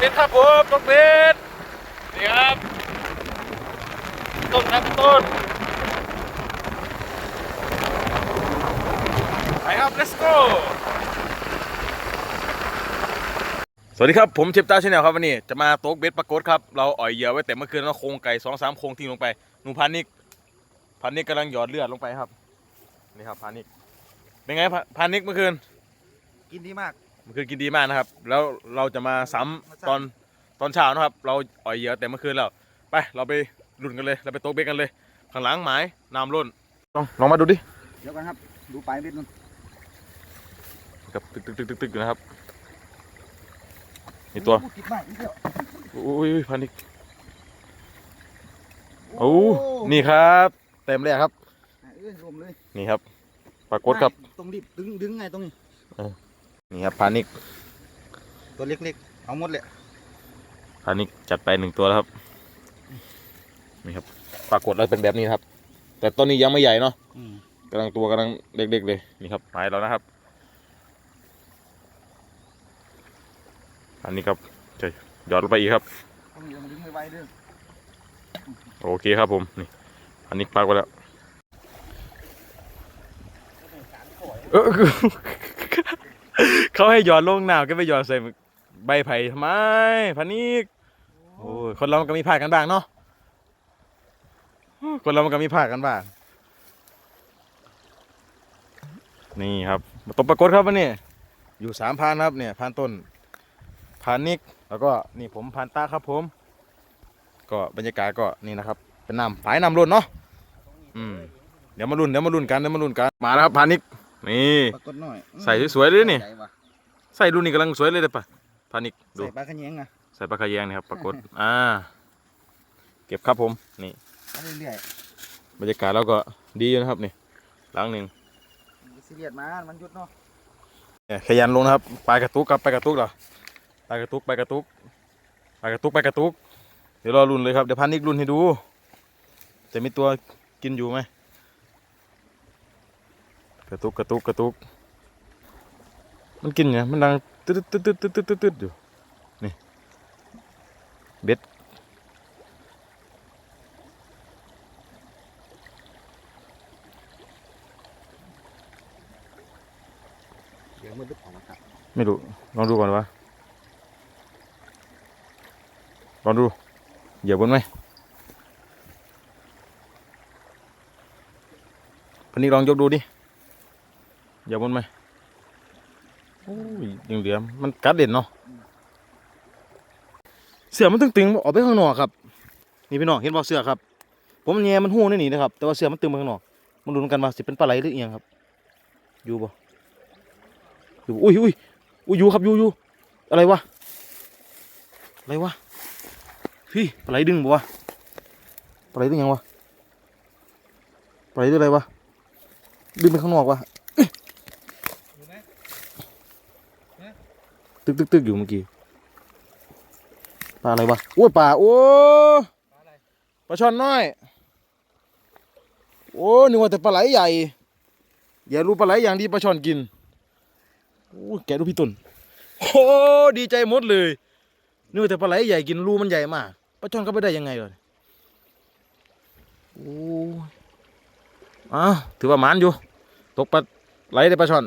เบ็ดครับผมตกเบ็ดนี่ครับต้นครับต้นไปครับ let's go สวัสดีครับ ผมเชฟตาชาแนลครับวันนี้จะมาตกเบ็ดปรากฏครับ เราอ่อยเหยื่อไว้แต่เมื่อคืนเราโครงไก่สองสามโครงทิ้งลงไปหนูพันนิกพันนิกกำลังหยอดเลือดลงไปครับ นี่ครับพันนิกเป็นไงพพันนิกเมื่อคืน กินดีมาก เมื่อคืนกินดีมากนะครับ แล้วเราจะมาซ้ำตอนตอนเช้านะครับ เราอ่อยเหยื่อแต่เมื่อคืนแล้ว ไปเราไปลุ่นกันเลย เราไปโต๊ะเบกกันเลย ข้างหลังหมายน้ำล้นลองลองมาดูดิเดี๋ยวกันครับ ดูปลายเบ็ดมันกับตึกตึกตึกตึกตึกอยู่นะครับนี่ตัว โอ้ติดมากนิดเดียวอุ้ยอุ้ยพันนิกโอ้นี่ครับ เต็มเลยครับเอ้ยรวมเลยนี่ครับปรากฏครับไม่ตรงดิบดึงดึงไงตรงนี้ นี่ครับพานิกตัวเล็กๆเอาหมดเลยพานิกจัดไปหนึ่งตัวแล้วครับนี่ครับปรากฏแล้วเป็นแบบนี้ครับ แต่ต้นนี้ยังไม่ใหญ่เนาะอืมกำลังตัวกำลังเด็กๆเลยนี่ครับหมายแล้วนะครับ อันนี้ครับจะหยอดลงไปอีกครับต้องเดี๋ยวมันดึงไวๆเด้อโอเคครับผมนี่อันนี้ปักไว้แล้วเออ เขาให้หยอดลงน้ำก็ไปหยอดใส่ใบไผ่ทำไมพันนิกโอ้ยคนเรามันก็มีพลาดกันบ้างเนาะคนเรามันก็มีพลาดกันบ้าง นี่ครับมาตบปรากฏครับวันนี้อยู่สามพันครับเนี่ยพันต้นพันนิก แล้วก็นี่ผมพันตาครับผม ก็บรรยากาศก็นี่นะครับ เป็นน้ำฝายน้ำล้นเนาะอืมเดี๋ยวมาลุ้นเดี๋ยวมาลุ้นกันเดี๋ยวมาลุ้นกันมาแล้วครับพันนิกนี่ปรากฏหน่อยใส่สวยๆเลยนี่ ใหญ่ว่ะใส่รุ่นนี้กำลังสวยเลยเด้อปะพันนิกดูใส่ปลาขะแยงอะใส่ปลาคาแยงนี่ครับปรากฏอ่า เก็บครับผมนี่เอาเรื่อยบรรยากาศเราก็ดีอยู่นะครับนี่หลังหนึ่งๆซีเรียสมามันหยุดเนาะเนี่ยขยันลงนะครับปลายกระตุกครับปลายกระตุกเหรอปลายกระตุกปลายกระตุกปลายกระตุกปลายกระตุก เดี๋ยวรอรุ่นเลยครับเดี๋ยวพันนิกรุ่นให้ดู จะมีตัวกินอยู่ไหมกระตุกกระตุกกระตุก มันกินเนี่ยมันดังตึ๊ดตึ๊ดตึ๊ดตึ๊ดตึ๊ดตึ๊ดอยู่นี่เบ็ดเดี๋ยวมันดึกออกมาครับไม่รู้ลองดูก่อนวะลองดูเหยียบบนไหมพันนี้ลองยกดูดิเหยียบบนไหม อ้ยยังเหลือมันกัดเด่นเนาะเสือมันตึงๆออกไปข้างนอกครับ นี่พี่น้องเห็นบ่เสือครับ ผมแง่มันหู้นี่นี่นะครับแต่ว่าเสือมันตึงไปข้างนอกมันดูนกันว่าสิเป็นปลาไหลหรือเอียงครับ อยู่บ่อยู่บ่อุ้ยอุ้ยอุ้ยอยู่ครับอยู่อยู่อะไรวะอะไรวะพี่ปลาไหลดึงบ่วะปลาไหลดึงยังวะปลาไหลดึงอะไรวะดึงไปข้างนอกวะ อยู่ไหม ตึกตึกตึกอยู่เมื่อกี้ปลาอะไรวะโอ้ยปลาโอ้ปลาอะไรปลาช่อนน้อย โอ้นึกว่าแต่ปลาไหลใหญ่อย่ารู้ปลาไหลอย่างดีปลาช่อนกินโอ้แกดูพี่ตุนโอ้ดีใจหมดเลยนึกว่าแต่ปลาไหลใหญ่กินรูมันใหญ่มากปลาช่อนเข้าไปได้ยังไงเลยโอ้อ้าถือว่าหมานอยู่ ตกปลาไหลได้ปลาช่อน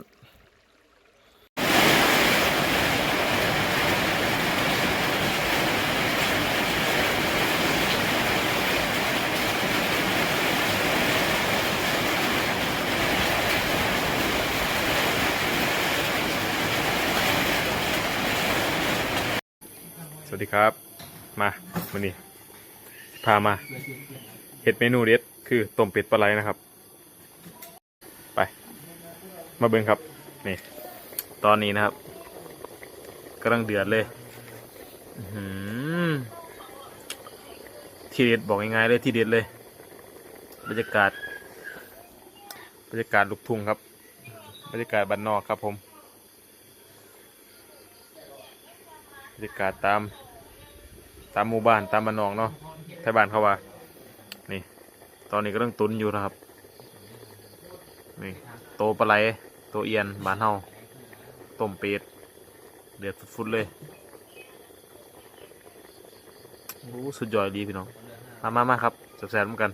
วัสดีครับ มาวันนี้พามาเห็ดเมนูเด็ดคือต้มเป็ดปลาไหลนะครับ ไป มาเบิ่งครับนี่ตอนนี้นะครับกำลังเดือดเลยที่เด็ดบอกง่ายๆเลยที่เด็ดเลย บรรยากาศ บรรยากาศลูกทุ่งครับ บรรยากาศบ้านนอกครับผม บรรยากาศตาม ตามหมู่บ้านตามบ้านนองเนาะไทยบ้านเขาว่านี่ ตอนนี้ก็ต้องตุนอยู่นะครับ นี่โตปลาไหลโตเอียนบ้านเฮาต้มเป็ดเดือดฟุดๆเลยโอ้สุดยอดดีพี่น้อง มามามาครับแซ่บๆเหมือนกัน